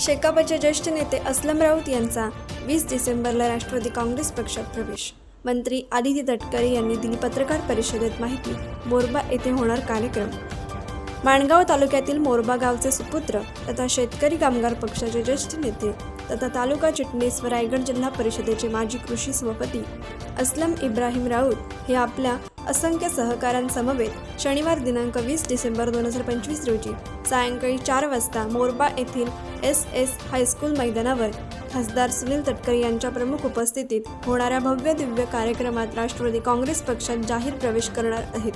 शेकापचे ज्येष्ठ नेते असलम राऊत यांचा वीस डिसेंबरला राष्ट्रवादी काँग्रेस पक्षात प्रवेश. मंत्री आदिती तटकरे यांनी दिली पत्रकार परिषदेत माहिती मोरबा येथे होणार कार्यक्रम. माणगाव तालुक्यातील मोरबा गावचे सुपुत्र तथा शेतकरी कामगार पक्षाचे ज्येष्ठ नेते तथा तालुका चिटणीस व रायगड जिल्हा परिषदेचे माजी कृषी सभापती असलम इब्राहिम राऊत हे आपल्या असंख्य सहकाऱ्यांसमवेत शनिवार दिनांक वीस डिसेंबर दोन हजार पंचवीस रोजी सायंकाळी चार वाजता मोरबा येथील एस एस हायस्कूल मैदानावर खासदार सुनील तटकरे यांच्या प्रमुख उपस्थितीत होणाऱ्या भव्य दिव्य कार्यक्रमात राष्ट्रवादी काँग्रेस पक्षात जाहीर प्रवेश करणार आहेत.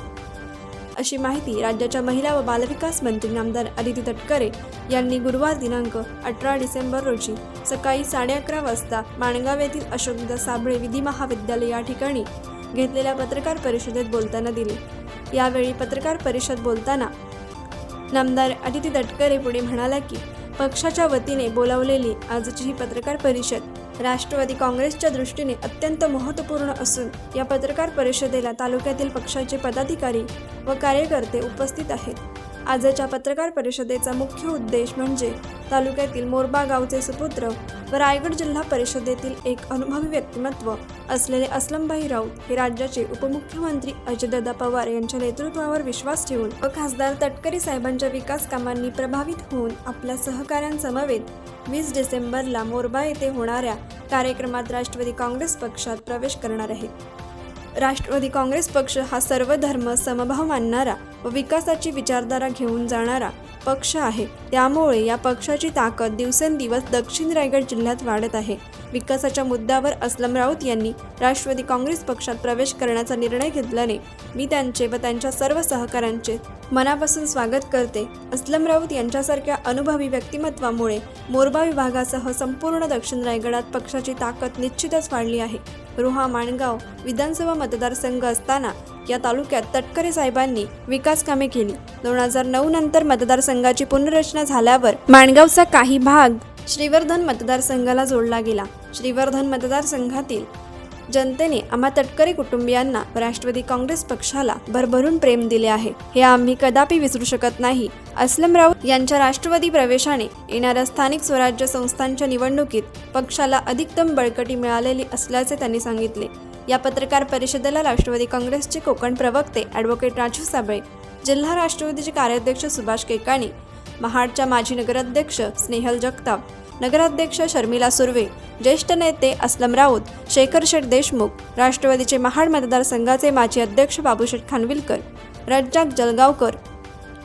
अशी माहिती राज्याच्या महिला व बालविकास मंत्री नामदार अदिती तटकरे यांनी गुरुवार दिनांक अठरा डिसेंबर रोजी सकाळी साडे अकरा वाजता माणगाव येथील अशोकदा साबळे विधी महाविद्यालय या ठिकाणी घेतलेल्या पत्रकार परिषदेत बोलताना दिली. यावेळी पत्रकार परिषद बोलताना नामदार अदिती तटकरे पुढे म्हणाला की पक्षाच्या वतीने बोलावलेली आजची ही पत्रकार परिषद राष्ट्रवादी काँग्रेसच्या दृष्टीने अत्यंत महत्त्वपूर्ण असून या पत्रकार परिषदेला तालुक्यातील पक्षाचे पदाधिकारी व कार्यकर्ते उपस्थित आहेत. आजच्या पत्रकार परिषदेचा मुख्य उद्देश म्हणजे तालुक्यातील मोरबा गावचे सुपुत्र व रायगड जिल्हा परिषदेतील एक अनुभवी व्यक्तिमत्व असलेले असलमभाई राऊत हे राज्याचे उपमुख्यमंत्री अजितदादा पवार यांच्या नेतृत्वावर विश्वास ठेवून व खासदार तटकरी साहेबांच्या विकास कामांनी प्रभावित होऊन आपल्या सहकाऱ्यांसमवेत वीस डिसेंबरला मोरबा येथे होणाऱ्या कार्यक्रमात राष्ट्रवादी काँग्रेस पक्षात प्रवेश करणार आहेत राष्ट्रवादी काँग्रेस पक्ष हा सर्व धर्म समभाव मानणारा व विकासाची विचारधारा घेऊन जाणारा पक्ष आहे. त्यामुळे या पक्षाची ताकद दिवसेंदिवस दक्षिण रायगड जिल्ह्यात वाढत आहे. विकासाच्या मुद्द्यावर असलम राऊत यांनी राष्ट्रवादी काँग्रेस पक्षात प्रवेश करण्याचा निर्णय घेतल्याने मी त्यांचे व त्यांच्या सर्व सहकाऱ्यांचे मनापासून स्वागत करते. असलम राऊत यांच्यासारख्या अनुभवी व्यक्तिमत्वामुळे मोरबा विभागासह संपूर्ण दक्षिण रायगडात पक्षाची ताकद निश्चितच वाढली आहे. रोहा माणगाव विधानसभा मतदारसंघ असताना या तालुक्यात तटकरे साहेबांनी विकास कामे केली. दोन हजार नऊ नंतर मतदारसंघाची पुनर्रचना झाल्यावर माणगावचा काही भाग श्रीवर्धन मतदारसंघाला जोडला गेला. श्रीवर्धन मतदारसंघातील जनतेने आम्हा तटकरे कुटुंबियांना राष्ट्रवादी काँग्रेस पक्षाला भरभरून प्रेम दिले आहे. हे आम्ही कदापि विसरू शकत नाही. असलम राऊत यांच्या राष्ट्रवादी प्रवेशाने येणाऱ्या स्थानिक स्वराज्य संस्थांच्या निवडणुकीत पक्षाला अधिकतम बळकटी मिळालेली असल्याचे त्यांनी सांगितले. या पत्रकार परिषदेला राष्ट्रवादी काँग्रेसचे कोकण प्रवक्ते ॲडव्होकेट राजू साबळे जिल्हा राष्ट्रवादीचे कार्याध्यक्ष सुभाष केकाणी महाडच्या माजी नगराध्यक्ष स्नेहल जगताप नगराध्यक्ष शर्मिला सुर्वे ज्येष्ठ नेते असलम राऊत शेखर शेठ देशमुख राष्ट्रवादीचे महाड मतदारसंघाचे माजी अध्यक्ष बाबूशेठ खानविलकर रज्जाक जलगावकर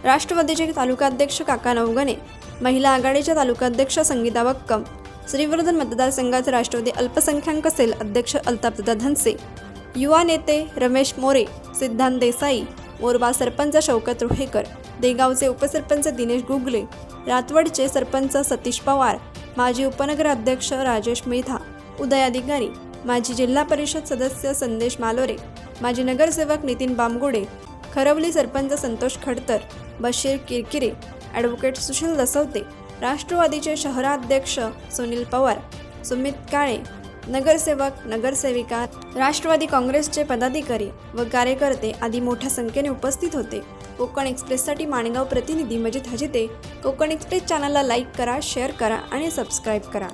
राष्ट्रवादीचे तालुकाध्यक्ष काका नवगणे महिला आघाडीच्या तालुकाध्यक्ष संगीता बक्कम श्रीवर्धन मतदारसंघात राष्ट्रवादी अल्पसंख्याक सेल अध्यक्ष अल्तापदा धनसे युवा नेते रमेश मोरे सिद्धांत देसाई मोरबा सरपंच शौकत रोहेकर देगावचे उपसरपंच दिनेश गुगले रातवडचे सरपंच सतीश पवार माजी उपनगर अध्यक्ष राजेश मेधा उदयाधिकारी माजी जिल्हा परिषद सदस्य संदेश मालोरे माजी नगरसेवक नितीन बामगुडे खरवली सरपंच संतोष खडतर बशीर किरकिरे ॲडव्होकेट सुशील दसवते राष्ट्रवादीचे शहराध्यक्ष सुनील पवार सुमित काळे नगरसेवक नगरसेविका राष्ट्रवादी काँग्रेसचे पदाधिकारी व कार्यकर्ते आदी मोठ्या संख्येने उपस्थित होते. कोकण एक्सप्रेससाठी माणगाव प्रतिनिधी मजिद हजिते कोकण एक्सप्रेस चॅनलला लाईक करा शेअर करा आणि सबस्क्राईब करा.